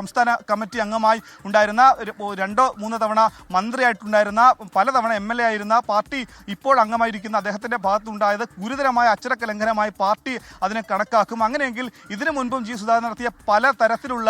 സംസ്ഥാന കമ്മിറ്റി അംഗമായി ഉണ്ടായിരുന്ന രണ്ടോ മൂന്നോ തവണ മന്ത്രിയായിട്ടുണ്ടായിരുന്ന പലതവണ എം എൽ എ ആയിരുന്ന പാർട്ടി ഇപ്പോൾ അംഗമായിരിക്കുന്ന അദ്ദേഹത്തിന്റെ ഭാഗത്തുണ്ടായത് ഗുരുതരമായ അച്ചടക്ക ലംഘനമായി പാർട്ടി അതിനെ കണക്കാക്കും. അങ്ങനെയെങ്കിൽ ഇതിനു മുൻപും ജി സുധാകരൻ നടത്തിയ പല തരത്തിലുള്ള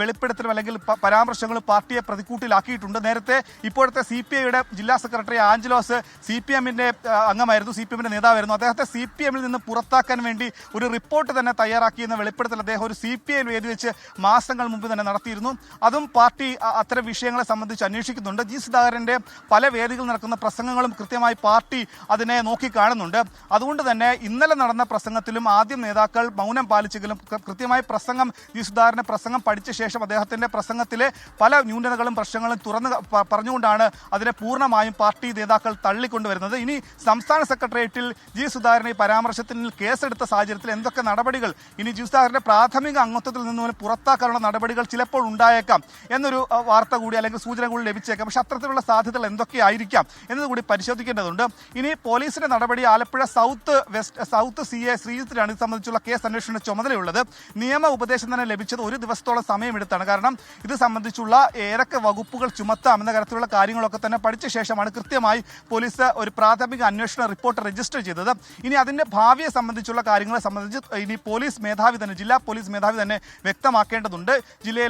വെളിപ്പെടുത്തലും അല്ലെങ്കിൽ പരാമർശങ്ങളും പാർട്ടിയെ പ്രതിക്കൂട്ടിലാക്കിയിട്ടുണ്ട് നേരത്തെ ഇപ്പോഴത്തെ സി പി ഐയുടെ ജില്ലാ സെക്രട്ടറി ആഞ്ചലോസ് സി പി എമ്മിന്റെ അംഗമായിരുന്നു സി പി എമ്മിന്റെ നേതാവായിരുന്നു. അദ്ദേഹത്തെ സി പി എമ്മിൽ നിന്ന് പുറത്താക്കാൻ വേണ്ടി ഒരു റിപ്പോർട്ട് തന്നെ തയ്യാറാക്കിയെന്ന വെളിപ്പെടുത്തൽ അദ്ദേഹം ഒരു സി പി ഐ വേദി വെച്ച് മാസങ്ങൾ മുമ്പ് തന്നെ നടത്തിയിരുന്നു. അതും പാർട്ടി അത്തരം വിഷയങ്ങളെ സംബന്ധിച്ച് അന്വേഷിക്കുന്നുണ്ട്. ജി സുധാകരന്റെ പല വേദികളിൽ നടക്കുന്ന പ്രസംഗങ്ങളും കൃത്യമായി പാർട്ടി അതിനെ നോക്കി കാണുന്നുണ്ട് അതുകൊണ്ട് തന്നെ ഇന്നലെ നടന്ന പ്രസംഗത്തിലും ആദ്യം നേതാക്കൾ മൗനം പാലിച്ചെങ്കിലും കൃത്യമായി പ്രസംഗം ജി സുധാകരന്റെ പ്രസംഗം പഠിച്ച ശേഷം അദ്ദേഹത്തിന്റെ പ്രസംഗത്തിലെ പല ന്യൂനതകളും പ്രശ്നങ്ങളും തുറന്ന് പറഞ്ഞുകൊണ്ടാണ് അതിനെ പൂർണമായും പാർട്ടി നേതാക്കൾ തള്ളിക്കൊണ്ടുവരുന്നത്. ഇനി സംസ്ഥാന സെക്രട്ടേറിയറ്റിൽ ജി സുധാകരനെ പരാമർശത്തിൽ കേസെടുത്ത സാഹചര്യത്തിൽ എന്തൊക്കെ നടപടികൾ? ഇനി ജി സുധാകരന്റെ പ്രാഥമിക അംഗത്വത്തിൽ നിന്നും പുറത്താക്കാനുള്ള നടപടികൾ ചിലപ്പോൾ ഉണ്ടായേക്കാം എന്നൊരു വാർത്ത കൂടി അല്ലെങ്കിൽ സൂചന കൂടി ലഭിച്ചേക്കാം. പക്ഷെ അത്തരത്തിലുള്ള സാധ്യതകൾ എന്തൊക്കെയായിരിക്കാം എന്നതുകൂടി പരിശോധിക്കേണ്ടതുണ്ട്. ഇനി പോലീസിന്റെ നടപടി Alappuzha south west south C A ശ്രീജിത്തിനാണ് ഇത് സംബന്ധിച്ചുള്ള കേസ് അന്വേഷണ ചുമതലയുള്ളത്. നിയമ ഉപദേശം തന്നെ ലഭിച്ചത് ഒരു ദിവസത്തോളം സമയമെടുത്താണ്. കാരണം ഇത് സംബന്ധിച്ചുള്ള ഏതൊക്കെ വകുപ്പുകൾ ചുമത്താം എന്ന തരത്തിലുള്ള കാര്യങ്ങളൊക്കെ തന്നെ പഠിച്ച ശേഷമാണ് കൃത്യമായി പോലീസ് ഒരു പ്രാഥമിക അന്വേഷണ റിപ്പോർട്ട് രജിസ്റ്റർ ചെയ്തത്. ഇനി അതിന്റെ ഭാവിയെ സംബന്ധിച്ചുള്ള കാര്യങ്ങളെ സംബന്ധിച്ച് ഇനി പോലീസ് മേധാവി തന്നെ ജില്ലാ പോലീസ് മേധാവി തന്നെ വ്യക്തമാക്കേണ്ടതുണ്ട്.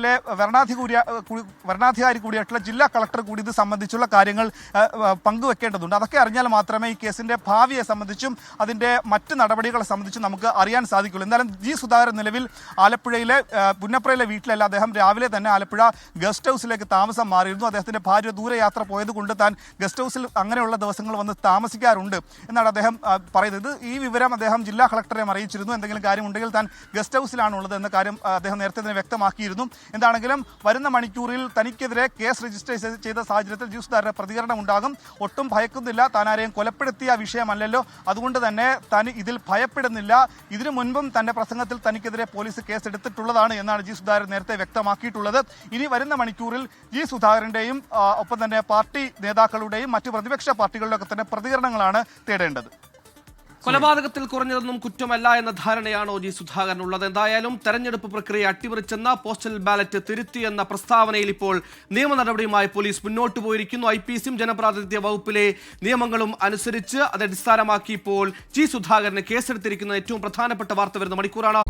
ജില്ലയിലെ വരണാധികൂരി വരണാധികാരി കൂടിയായിട്ടുള്ള ജില്ലാ കളക്ടർ കൂടി ഇത് സംബന്ധിച്ചുള്ള കാര്യങ്ങൾ പങ്കുവെക്കേണ്ടതുണ്ട്. അതൊക്കെ അറിഞ്ഞാൽ മാത്രമേ ഈ കേസിന്റെ ഭാവിയെ സംബന്ധിച്ചും അതിന്റെ മറ്റ് നടപടികളെ സംബന്ധിച്ചും നമുക്ക് അറിയാൻ സാധിക്കുള്ളൂ എന്തായാലും ജി സുധാകരൻ നിലവിൽ ആലപ്പുഴയിലെ പുന്നപ്പുഴയിലെ വീട്ടിലല്ല. അദ്ദേഹം രാവിലെ തന്നെ ആലപ്പുഴ ഗസ്റ്റ് ഹൗസിലേക്ക് താമസം മാറിയിരുന്നു. അദ്ദേഹത്തിന്റെ ഭാര്യ ദൂരയാത്ര പോയതുകൊണ്ട് താൻ ഗസ്റ്റ് ഹൗസിൽ അങ്ങനെയുള്ള ദിവസങ്ങൾ വന്ന് താമസിക്കാറുണ്ട് എന്നാണ് അദ്ദേഹം പറയുന്നത്. ഈ വിവരം അദ്ദേഹം ജില്ലാ കളക്ടറെ അറിയിച്ചിരുന്നു. എന്തെങ്കിലും കാര്യമുണ്ടെങ്കിൽ താൻ ഗസ്റ്റ് ഹൗസിലാണ് ഉള്ളത് എന്ന കാര്യം അദ്ദേഹം നേരത്തെ തന്നെ വ്യക്തമാക്കിയിരുന്നു. എന്താണെങ്കിലും വരുന്ന മണിക്കൂറിൽ തനിക്കെതിരെ കേസ് രജിസ്റ്റർ ചെയ്ത- സാഹചര്യത്തിൽ ജി സുധാകരന്റെ പ്രതികരണം ഉണ്ടാകും. ഒട്ടും ഭയക്കുന്നില്ല. താൻ ആരെയും കൊലപ്പെടുത്തിയ വിഷയമല്ലല്ലോ. അതുകൊണ്ട് തന്നെ താൻ ഇതിൽ ഭയപ്പെടുന്നില്ല. ഇതിനു മുൻപും തന്റെ പ്രസംഗത്തിൽ തനിക്കെതിരെ പോലീസ് കേസ് എടുത്തിട്ടുള്ളതാണ് എന്നാണ് ജി സുധാകരൻ നേരത്തെ വ്യക്തമാക്കിയിട്ടുള്ളത്. ഇനി വരുന്ന മണിക്കൂറിൽ ജി സുധാകരന്റെയും ഒപ്പം തന്നെ പാർട്ടി നേതാക്കളുടെയും മറ്റു പ്രതിപക്ഷ പാർട്ടികളുടെയൊക്കെ തന്നെ പ്രതികരണങ്ങളാണ് തേടേണ്ടത്. കൊലപാതകത്തിൽ കുറഞ്ഞതൊന്നും കുറ്റമല്ല എന്ന ധാരണയാണോ ജി സുധാകരൻ ഉള്ളത് എന്തായാലും തെരഞ്ഞെടുപ്പ് പ്രക്രിയ അട്ടിമറിച്ചെന്ന പോസ്റ്റൽ ബാലറ്റ് തിരുത്തിയെന്ന പ്രസ്താവനയിൽ ഇപ്പോൾ നിയമ നടപടിയുമായി പോലീസ് മുന്നോട്ട് പോയിരിക്കുന്നു. ഐ പി സിയും ജനപ്രാതിനിധ്യ വകുപ്പിലെ നിയമങ്ങളും അനുസരിച്ച് അതടിസ്ഥാനമാക്കി ഇപ്പോൾ ജി സുധാകരന് കേസെടുത്തിരിക്കുന്ന ഏറ്റവും പ്രധാനപ്പെട്ട വാർത്ത വരുന്ന മണിക്കൂറാണ്.